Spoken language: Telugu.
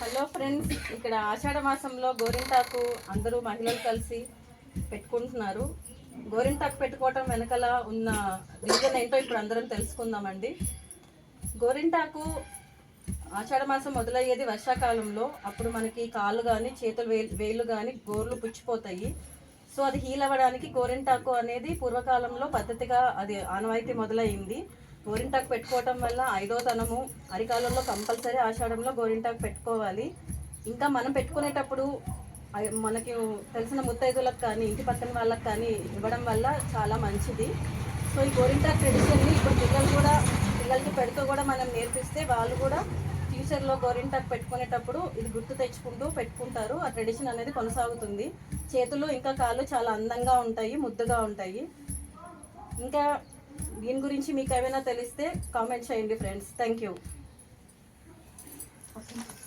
హలో ఫ్రెండ్స్ ఇక్కడ ఆషాఢ మాసంలో గోరింటాకు అందరూ మహిళలు కలిసి పెట్టుకుంటున్నారు. గోరింటాకు పెట్టుకోవటం వెనకాల ఉన్న రీజన్ ఏంటో ఇప్పుడు అందరం తెలుసుకుందామండి. గోరింటాకు ఆషాఢ మాసం మొదలయ్యేది వర్షాకాలంలో. అప్పుడు మనకి కాళ్ళు కానీ చేతులు వేలు వేళ్ళు కానీ గోర్లు పుచ్చిపోతాయి. సో అది హీల్ అవ్వడానికి గోరింటాకు అనేది పూర్వకాలంలో పద్ధతిగా అది ఆనవాయితీ మొదలైంది. గోరింటాకు పెట్టుకోవటం వల్ల ఐదో తనము అరికాలంలో కంపల్సరీ ఆషాఢంలో గోరింటాకు పెట్టుకోవాలి. ఇంకా మనం పెట్టుకునేటప్పుడు మనకి తెలిసిన ముత్తైదులకు కానీ ఇంటి పక్కన వాళ్ళకి కానీ ఇవ్వడం వల్ల చాలా మంచిది. సో ఈ గోరింటాకు ట్రెడిషన్ని ఇప్పుడు పిల్లలు కూడా పిల్లలకి పెడుతూ కూడా మనం నేర్పిస్తే వాళ్ళు కూడా ఫ్యూచర్లో గోరింటాకు పెట్టుకునేటప్పుడు ఇది గుర్తు తెచ్చుకుంటూ పెట్టుకుంటారు. ఆ ట్రెడిషన్ అనేది కొనసాగుతుంది. చేతులు ఇంకా కాళ్ళు చాలా అందంగా ఉంటాయి ముద్దుగా ఉంటాయి. ఇంకా దీని గురించి మీకు ఏమైనా తెలిస్తే కామెంట్ చేయండి ఫ్రెండ్స్ థ్యాంక్ యూ